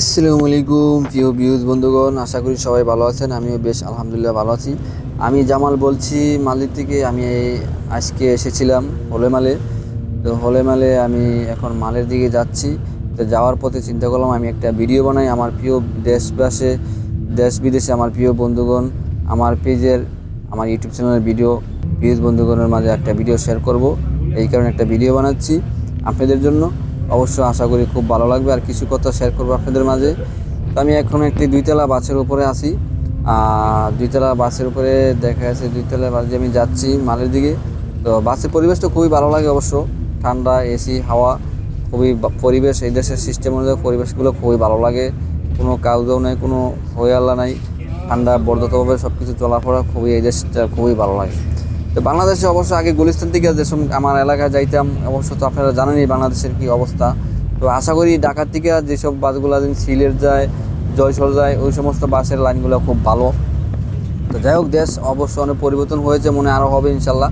আসসালামু আলাইকুম, প্রিয় বিউজ বন্ধুগণ, আশা করি সবাই ভালো আছেন, আমিও বেশ আলহামদুলিল্লাহ ভালো আছি। আমি জামাল বলছি মালিক থেকে আমি আজকে এসেছিলাম হোলেমালে তো হোলেমালে আমি এখন মালের দিকে যাচ্ছি। তো যাওয়ার পথে চিন্তা করলাম, আমি একটা ভিডিও বানাই। আমার প্রিয় দেশবাসে, দেশ বিদেশে আমার প্রিয় বন্ধুগণ, আমার পেজের, আমার ইউটিউব চ্যানেলের ভিডিও ভিউজ বন্ধুগণের মাঝে একটা ভিডিও শেয়ার করব। এই কারণে একটা ভিডিও বানাচ্ছি আপনাদের জন্য। অবশ্য আশা করি খুব ভালো লাগবে আর কিছু কথা শেয়ার করব আপনাদের মাঝে। তো আমি এখন একটি দুইতলা বাসের উপরে আছি। আর দুইতলা বাসের উপরে দেখা যাচ্ছে দুইতলা বাসে আমি যাচ্ছি মালের দিকে। তো বাসের পরিবেশটা খুবই ভালো লাগে অবশ্য। ঠান্ডা এসি হাওয়া, খুবই পরিবেশ, এই দেশের সিস্টেম অনুযায়ী পরিবেশগুলো খুবই ভালো লাগে। কোনো কাউজাও নাই, কোনো হইয়াল্লা নাই। ঠান্ডা বর্ধতভাবে সব কিছু চলাফেরা খুবই, এই দেশটা খুবই ভালো লাগে। তো বাংলাদেশে অবশ্য আগে গুলিস্তান থেকে যেসব আমার এলাকায় যাইতাম, অবশ্য তো আপনারা জানেনই বাংলাদেশের কি অবস্থা। তো আশা করি ঢাকার থেকে যেসব বাসগুলো সিলেট যায় জয়সর যায়, ওই সমস্ত বাসের লাইনগুলো খুব ভালো। তো যাই হোক, দেশ অবশ্য অনেক পরিবর্তন হয়েছে, মনে আরও হবে ইনশাল্লাহ।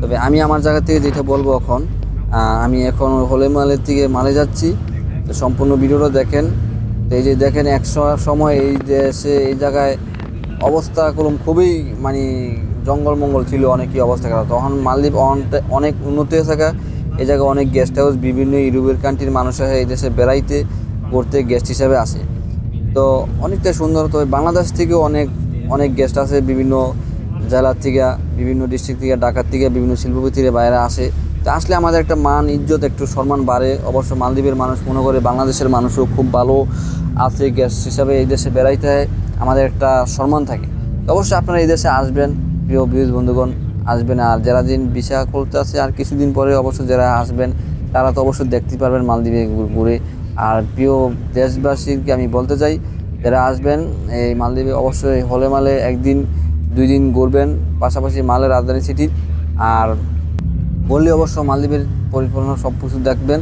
তবে আমি আমার জায়গা থেকে যেটা বলব এখন আমি এখন হোলে মালের থেকে মালে যাচ্ছি। তো সম্পূর্ণ ভিডিওটা দেখেন। তো এই যে দেখেন, একশো সময় এই দেশে, এই জায়গায় অবস্থা খুবই মানে জঙ্গলমঙ্গল ছিল অনেকই অবস্থা খারাপ। তখন মালদ্বীপ অন- অনেক উন্নতি হয়ে থাকা এই জায়গায় অনেক গেস্ট হাউস বিভিন্ন ইউরোপের কান্ট্রির মানুষ আসে, এই দেশে বেড়াইতে করতে গেস্ট হিসাবে আসে। তো অনেকটা সুন্দর। তবে বাংলাদেশ থেকেও অনেক অনেক গেস্ট আছে বিভিন্ন জেলার থেকে, বিভিন্ন ডিস্ট্রিক্ট থেকে, ঢাকার থেকে, বিভিন্ন শিল্পপতি থেকে বাইরে আসে। তো আসলে আমাদের একটা মান, ইজ্জত, একটু সম্মান বাড়ে। অবশ্য মালদ্বীপের মানুষ মনে করে বাংলাদেশের মানুষও খুব ভালো আছে গেস্ট হিসাবে এই দেশে বেড়াইতে হয়। আমাদের একটা সম্মান থাকে। অবশ্যই আপনারা এই দেশে আসবেন। প্রিয় বিউজ বন্ধুগণ, আসবেন আর যারা দিন ভিসা করতে আছে আর কিছুদিন পরে অবশ্য যারা আসবেন, তারা তো অবশ্যই দেখতে পারবেন মালদ্বীপে ঘুরে। আর প্রিয় দেশবাসীকে আমি বলতে চাই, যারা আসবেন, এই মালদ্বীপে অবশ্যই হলে মালে একদিন, দুই দিন ঘুরবেন, পাশাপাশি মালের রাজধানী সিটি আর বললে অবশ্য মালদ্বীপের পরিকল্পনা সব কিছু দেখবেন।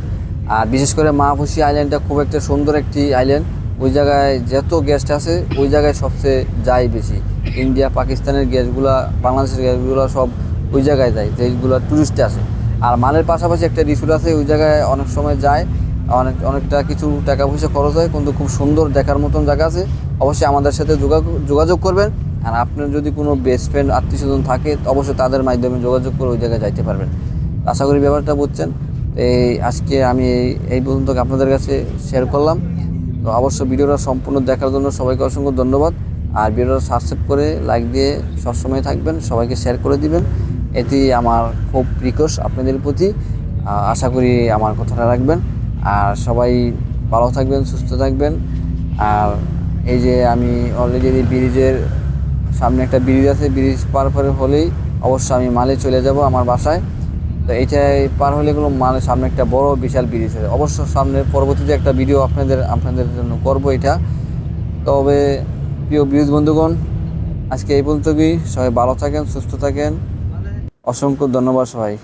আর বিশেষ করে মাহফুসি আইল্যান্ডটা খুব একটা সুন্দর একটি আইল্যান্ড ওই জায়গায় যত গেস্ট আছে, ওই জায়গায় সবচেয়ে যায় বেশি। ইন্ডিয়া, পাকিস্তানের গ্যাসগুলা, বাংলাদেশের গ্যাসগুলো সব ওই জায়গায় যায় যেগুলো টুরিস্টে আসে আর মালের পাশাপাশি একটা রিসোর্ট আছে, ওই জায়গায় অনেক সময় যায়, অনেক, অনেকটা কিছু টাকা পয়সা খরচ হয়, কিন্তু খুব সুন্দর দেখার মতন জায়গা আছে। অবশ্যই আমাদের সাথে যোগাযোগ করবেন, আর আপনার যদি কোনো বেস্ট ফ্রেন্ড আত্মীয় স্বজন থাকে, অবশ্যই তাদের মাধ্যমে যোগাযোগ করে ওই জায়গায় যাইতে পারবেন। আশা করি ব্যাপারটা বুঝছেন। এই আজকে আমি এই- এই পর্যন্ত আপনাদের কাছে শেয়ার করলাম। তো অবশ্য ভিডিওটা সম্পূর্ণ দেখার জন্য সবাইকে অসংখ্য ধন্যবাদ। আর ভিডিওটা সাবস্ক্রাইব করে লাইক দিয়ে সবসময় থাকবেন, সবাইকে শেয়ার করে দিবেন। এটি আমার খুব রিকোয়েস্ট আপনাদের প্রতি। আশা করি আমার কথাটা রাখবেন। আর সবাই ভালো থাকবেন, সুস্থ থাকবেন। আর এই যে আমি অলরেডি ব্রিজের সামনে একটা ব্রিজ আছে ব্রিজ পার করে হলেই অবশ্য আমি মালে চলে যাব আমার বাসায়। তো এইটাই পার হলে কোনো মানে সামনে একটা বড় বিশাল ব্রিজ আছে। অবশ্য সামনে পরবর্তীতে একটা ভিডিও আপনাদের আপনাদের জন্য করব এটা। তবে প্রিয় বিউজ বন্ধুগণ আজকে এই বলতে সবাই ভালো থাকেন সুস্থ থাকেন। অসংখ্য ধন্যবাদ সবাই